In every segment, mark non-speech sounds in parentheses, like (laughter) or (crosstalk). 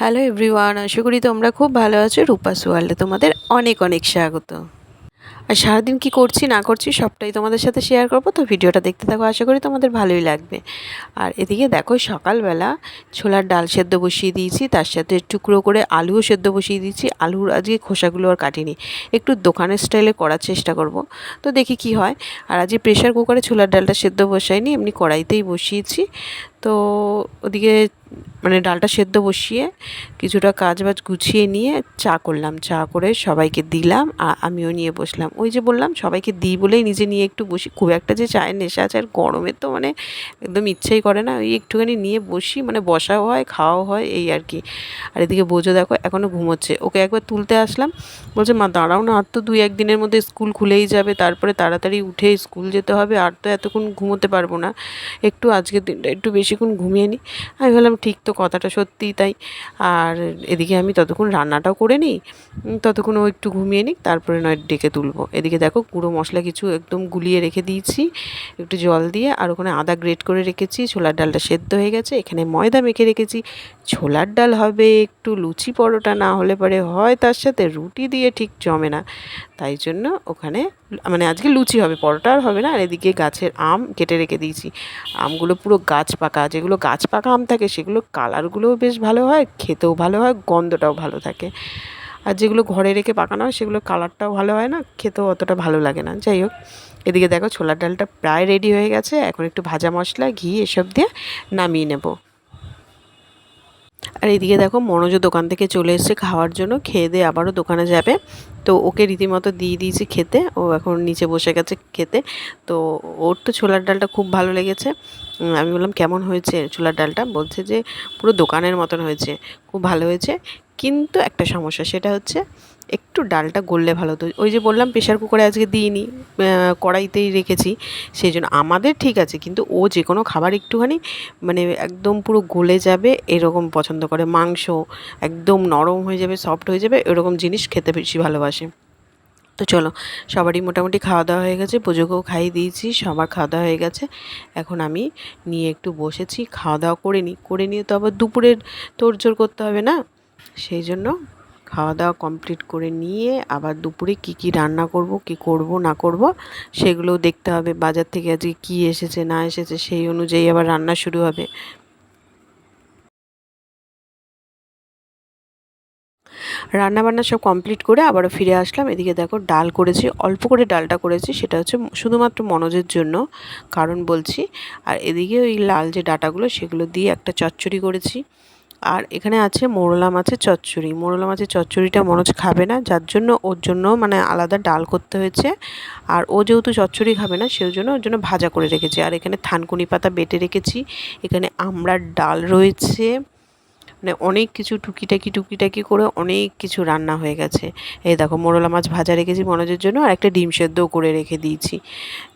Hello everyone, আশা করি তোমরা খুব ভালো আছো। রূপাস ওয়ার্ল্ডে তোমাদের অনেক অনেক স্বাগত। আর সারাদিন কি করছি, না করছি সবটাই তোমাদের সাথে শেয়ার করব। তো ভিডিওটা দেখতে থাকো, আশা করি তোমাদের ভালোই লাগবে। আর এদিকে দেখো সকালবেলা ছোলার ডাল সেদ্ধ বসিয়ে দিয়েছি, তার সাথে টুকরো করে আলুও সেদ্ধ বসিয়ে দিয়েছি। আলুর আজকে খোসাগুলো আর কাটিনি, একটু দোকানের স্টাইলে করার চেষ্টা করব। তো দেখি কি হয়। আর আজকে প্রেশার কুকারে ছোলার ডালটা সেদ্ধ বসাইনি, এমনি কড়াইতেই বসিয়েছি। তো ওদিকে মানে ডালটা সেদ্ধ বসিয়ে কিছুটা কাজ বাজ গুছিয়ে নিয়ে চা করলাম। চা করে সবাইকে দিলাম আর আমিও নিয়ে বসলাম। ওই যে বললাম, সবাইকে দিই বলেই নিজে নিয়ে একটু বসি। খুব একটা যে চায়ের নেশা আছে আর গরমে তো মানে একদম ইচ্ছেই করে না। ওই একটুখানি নিয়ে বসি মানে বসাও হয়, খাওয়াও হয়, এই আর কি। আর এদিকে বোঝো দেখো এখনও ঘুমোচ্ছে। ওকে একবার তুলতে আসলাম। বলছে, মা, দাঁড়াও না, আর তো দুই একদিনের মধ্যে স্কুল খুলেই যাবে। তারপরে তাড়াতাড়ি উঠে স্কুল যেতে হবে। আর তো এতক্ষণ ঘুমোতে পারব না। একটু আজকের দিনটা একটু বেশিক্ষণ ঘুমিয়ে নিই আমি ভাবলাম, ঠিক তো, কথাটা সত্যিই তাই। আর এদিকে আমি ততক্ষণ রান্নাটাও করে নিই। ততক্ষণ ও একটু ঘুমিয়ে নিই তারপরে নয় ডেকে তুলবো। এদিকে দেখো গুঁড়ো মশলা কিছু একদম গুলিয়ে রেখে দিয়েছি। একটু জল দিয়ে, আর ওখানে আদা গ্রেট করে রেখেছি। ছোলার ডালটা সেদ্ধ হয়ে গেছে। এখানে ময়দা মেখে রেখেছি। ছোলার ডাল হবে একটু লুচি পরোটা, না হলে পরে হয় তার সাথে, রুটি দিয়ে ঠিক জমে না। তাই জন্য ওখানে মানে আজকে লুচি হবে, পরোটা আর হবে না। আর এদিকে গাছের আম কেটে রেখে দিয়েছি। আমগুলো পুরো গাছ পাকা যেগুলো গাছ পাকা আম থাকে, সেগুলো কালারগুলোও বেশ ভালো হয়, খেতেও ভালো হয়, গন্ধটাও ভালো থাকে। আর যেগুলো ঘরে রেখে পাকানো হয় সেগুলো কালারটাও ভালো হয় না, খেতেও অতটা ভালো লাগে না। যাই হোক, এদিকে দেখো ছোলার ডালটা প্রায় রেডি হয়ে গেছে, এখন একটু ভাজা মশলা, ঘি এসব দিয়ে নামিয়ে নেব। আর এদিকে দেখো মনোজ দোকান থেকে চলে এসছে খাওয়ার জন্য, খেয়ে দিয়ে আবারও দোকানে যাবে। তো ওকে রীতিমতো দিয়ে দিয়েছি খেতে, ও এখন নিচে বসে গেছে খেতে। তো ওর তো ছোলার ডালটা খুব ভালো লেগেছে। আমি বললাম, কেমন হয়েছে ছোলার ডালটা? বলছে যে, পুরো দোকানের মতন হয়েছে, খুব ভালো হয়েছে। কিন্তু একটা সমস্যা, সেটা হচ্ছে একটু ডালটা গললে ভালো হতো। ওই যে বললাম প্রেশার কুকারে আজকে দিইনি কড়াইতেই রেখেছি, সেই জন্য আমাদের ঠিক আছে, কিন্তু ও যে কোনো খাবার একটুখানি মানে একদম পুরো গলে যাবে, এরকম পছন্দ করে। মাংস একদম নরম হয়ে যাবে সফট হয়ে যাবে, এরকম জিনিস খেতে বেশি ভালোবাসে। তো চলো, সবারই মোটামুটি খাওয়া দাওয়া হয়ে গেছে, পুজোকেও খাইয়ে দিয়েছি, সবার খাওয়া দাওয়া হয়ে গেছে। এখন আমি নিয়ে একটু বসেছি, খাওয়া দাওয়া করে নিই। করে নিয়ে তো আবার দুপুরের তোড়জোড় করতে হবে না, সেই জন্য খাওয়া দাওয়া কমপ্লিট করে নিয়ে আবার দুপুরে কি কি রান্না করব, কি করব, না করব, সেগুলোও দেখতে হবে। বাজার থেকে আজকে কি এসেছে, না এসেছে, সেই অনুযায়ী আবার রান্না শুরু হবে। রান্না বান্না সব কমপ্লিট করে আবারও ফিরে আসলাম। এদিকে দেখো ডাল করেছি, অল্প করে ডালটা করেছি, সেটা হচ্ছে শুধুমাত্র মনোজের জন্য, কারণ বলছি। আর এদিকে ওই লাল যে ডাটাগুলো, সেগুলো দিয়ে একটা চচ্চড়ি করেছি। আর এখানে আছে মোরলা মাছের চচ্চড়ি। মোরলা মাছের চচ্চড়িটা মনোজ খাবে না, যার জন্য ওর জন্য মানে আলাদা ডাল করতে হয়েছে। আর ও যেহেতু চচ্চড়ি খাবে না, সেই জন্য ওর জন্য ভাজা করে রেখেছি। আর এখানে থানকুনি পাতা বেটে রেখেছি। এখানে আমড়ার ডাল রয়েছে। মানে অনেক কিছু টুকিটাকি টুকিটাকি করে অনেক কিছু রান্না হয়ে গেছে। এই দেখো, মোরলা মাছ ভাজা রেখেছি মনোজের জন্য। আর একটা ডিম সেদ্ধও করে রেখে দিয়েছি।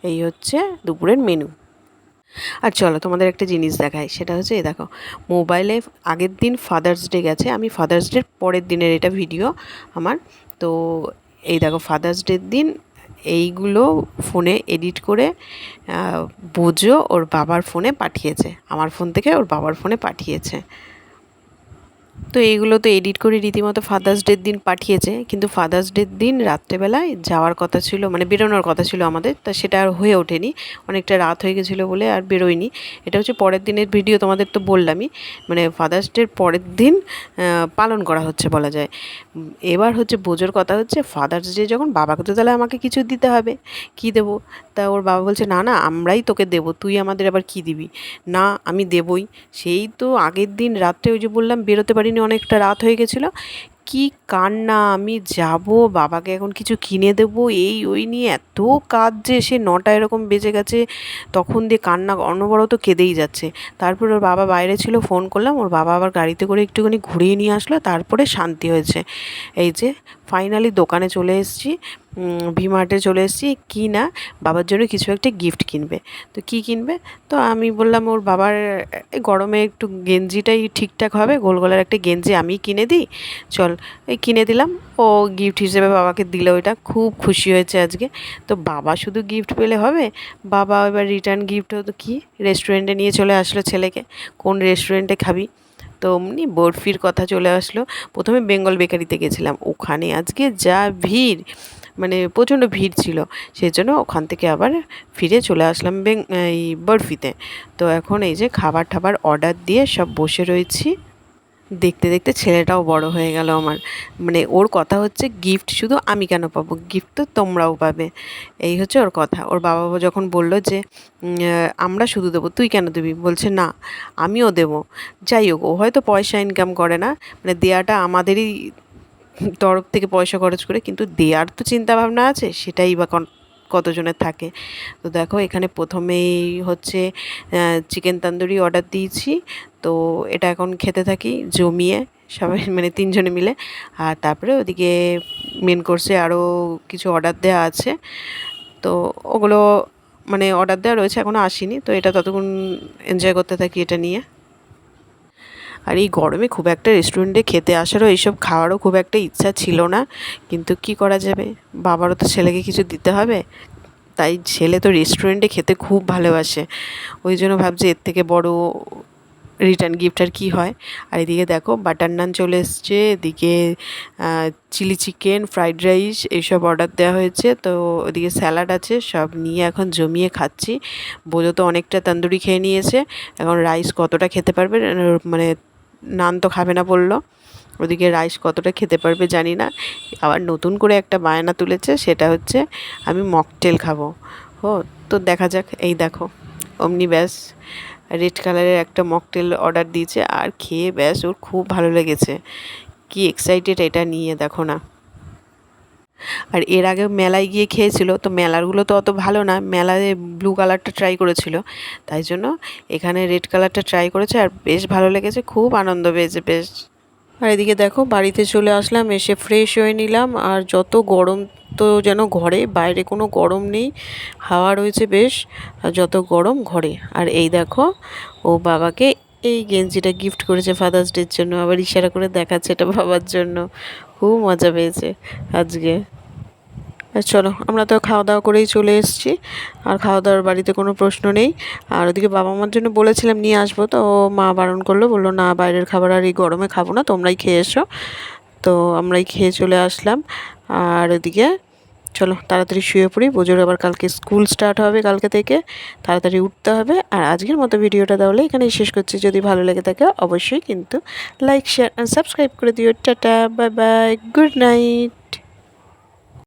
এই হচ্ছে দুপুরের মেনু আর চলো তোমাদের একটা জিনিস দেখাই, সেটা হচ্ছে এই দেখো মোবাইলে আগের দিন ফাদার্স ডে গেছে, আমি ফাদার্স ডের পরের দিনের এটা ভিডিও আমার, তো এই দেখো ফাদার্স ডের দিন এইগুলো ফোনে এডিট করে বোঝো ওর বাবার ফোনে পাঠিয়েছে, আমার ফোন থেকে ওর বাবার ফোনে পাঠিয়েছে। তো এইগুলো তো এডিট করে রীতিমতো ফাদার্স ডের দিন পাঠিয়েছে। কিন্তু ফাদার্স ডের দিন রাত্রেবেলায় যাওয়ার কথা ছিল মানে বেরোনোর কথা ছিল আমাদের, তা সেটা আর হয়ে ওঠেনি। অনেকটা রাত হয়ে গেছিল বলে আর বেরোয়নি। এটা হচ্ছে পরের দিনের ভিডিও তোমাদের তো বললামই মানে ফাদার্স ডের পরের দিন পালন করা হচ্ছে বলা যায়। এবার হচ্ছে বোঝোর কথা হচ্ছে ফাদার্স ডে যখন বাবাকে তো তাহলে আমাকে কিছু দিতে হবে, কি দেবো? তা ওর বাবা বলছে, না না, আমরাই তোকে দেবো, তুই আমাদের আবার কি দিবি? না, আমি দেবই। সেই তো আগের দিন রাত্রে ওই যে বললাম, বেরোতে পারিনি, অনেকটা রাত হয়ে গেছিল। কি কান্না, আমি যাব, বাবাকে এখন কিছু কিনে দেবো, এই ওই নিয়ে এত কাজ যে সে নটা এরকম বেজে গেছে, তখন দিয়ে কান্না অনবরত কেঁদেই যাচ্ছে। তারপর ওর বাবা বাইরে ছিল, ফোন করলাম, ওর বাবা আবার গাড়িতে করে একটুখানি ঘুরিয়ে নিয়ে আসলো, তারপরে শান্তি হয়েছে। এই যে ফাইনালি দোকানে চলে এসেছি ভিমার্টে চলে এসেছি, কি না, বাবার জন্য কিছু একটা গিফট কিনবে। তো কি কিনবে? তো আমি বললাম, ওর বাবার গরমে একটু গেঞ্জিটাই ঠিকঠাক হবে, গোল গলার একটা গেঞ্জি আমি কিনে দিই। চল, এই কিনে দিলাম, ও গিফট হিসেবে বাবাকে দিল ওইটা খুব খুশি হয়েছে আজকে। তো বাবা শুধু গিফট পেলে হবে, বাবা এবার রিটার্ন গিফট হতো কি রেস্টুরেন্টে নিয়ে চলে আসলো ছেলেকে, কোন রেস্টুরেন্টে খাবি? তো অমনি বরফির কথা চলে আসলো। প্রথমে বেঙ্গল বেকারিতে গেছিলাম। ওখানে আজকে যা ভিড় মানে প্রচণ্ড ভিড় ছিল সেই জন্য ওখান থেকে আবার ফিরে চলে আসলাম বেং এই বরফিতে। তো এখন এই যে খাবার ঠাবার অর্ডার দিয়ে সব বসে রয়েছি। দেখতে দেখতে ছেলেটাও বড় হয়ে গেল আমার। মানে ওর কথা হচ্ছে গিফট শুধু আমি কেন পাবো? গিফট তো তোমরাও পাবে। এই হচ্ছে ওর কথা। ওর বাবা যখন বলল যে আমরা শুধু দেবো, তুই কেন দিবি? বলছে, না, আমিও দেবো। যাই হোক, ও হয়তো পয়সা ইনকাম করে না। মানে দেয়াটা আমাদেরই তরফ থেকে পয়সা খরচ করে, কিন্তু দেয়ার তো চিন্তা ভাবনা আছে, সেটাই বা কতজনের থাকে। তো দেখো এখানে প্রথমেই হচ্ছে চিকেন তান্দুরি অর্ডার দিয়েছি। তো এটা এখন খেতে থাকি, জমিয়ে সবাই (laughs) মানে তিনজনে মিলে। আর তারপরে ওদিকে মেন কোর্সে আরও কিছু অর্ডার দেওয়া আছে। তো ওগুলো মানে অর্ডার দেওয়া রয়েছে এখনও আসেনি। তো এটা ততক্ষণ এনজয় করতে থাকি এটা নিয়ে। আর এই গরমে খুব একটা রেস্টুরেন্টে খেতে আসারও এইসব খাওয়ারও খুব একটা ইচ্ছা ছিল না। কিন্তু কি করা যাবে? বাবারও তো ছেলেকে কিছু দিতে হবে। তাই ছেলে তো রেস্টুরেন্টে খেতে খুব ভালোবাসে। ওই জন্য ভাবছি এর থেকে বড় রিটার্ন গিফট আর কী হয়। আর এদিকে দেখো বাটার নান চলে এসছে, এদিকে চিলি চিকেন ফ্রাইড রাইস এইসব অর্ডার দেওয়া হয়েছে। তো ওদিকে স্যালাড আছে, সব নিয়ে এখন জমিয়ে খাচ্ছি। বোঝো তো অনেকটা তন্দুরি খেয়ে নিয়েছে। এখন রাইস কতটা খেতে পারবে? মানে নান তো খাবে না বলল। ওদিকে রাইস কতটা খেতে পারবে জানি না। আবার নতুন করে একটা বায়না তুলেছে, সেটা হচ্ছে আমি মকটেল খাব। ও তো দেখা যাক, এই দেখো, অমনি ব্যাস, রেড কালারের একটা মকটেল অর্ডার দিয়েছে। আর খেয়ে ব্যাস, ওর খুব ভালো লেগেছে। কি এক্সাইটেড এটা নিয়ে দেখো না। আর এর আগে মেলায় গিয়ে খেয়েছিল, তো মেলারগুলো তো অত ভালো না, মেলায় ব্লু কালারটা ট্রাই করেছিল। তাই জন্য এখানে রেড কালারটা ট্রাই করেছে আর বেশ ভালো লেগেছে, খুব আনন্দ পেয়েছে, বেশ। আর এদিকে দেখো, বাড়িতে চলে আসলাম, এসে ফ্রেশ হয়ে নিলাম, আর যত গরম তো যেন ঘরে, বাইরে কোনো গরম নেই, হাওয়া রয়েছে বেশ, আর যত গরম ঘরে। আর এই দেখো, ও বাবাকে এই গেঞ্জিটা গিফট করেছে ফাদার্স ডের জন্য, আবার ইশারা করে দেখাচ্ছে এটা বাবার জন্য। খুব মজা পেয়েছে আজকে। আর চলো, আমরা তো খাওয়া দাওয়া করেই চলে এসেছি। আর খাওয়া দাওয়ার বাড়িতে কোনো প্রশ্ন নেই। আর ওদিকে বাবা মার জন্য বলেছিলাম নিয়ে আসব, তো মা বারণ করল, বলল, না, বাইরের খাবার আর এই গরমে খাব না, তোমরাই খেয়ে এসো। তো আমরাই খেয়ে চলে আসলাম। আর ওদিকে চলো তাড়াতাড়ি শুয়ে পড়ি। বোঝোর আবার কালকে স্কুল স্টার্ট হবে কালকে থেকে। তাড়াতাড়ি উঠতে হবে। আর আজকের মতো ভিডিওটা তাহলে এখানেই শেষ করছি। যদি ভালো লেগে থাকে অবশ্যই কিন্তু লাইক শেয়ার অ্যান্ড সাবস্ক্রাইব করে দিও। Tata bye bye good night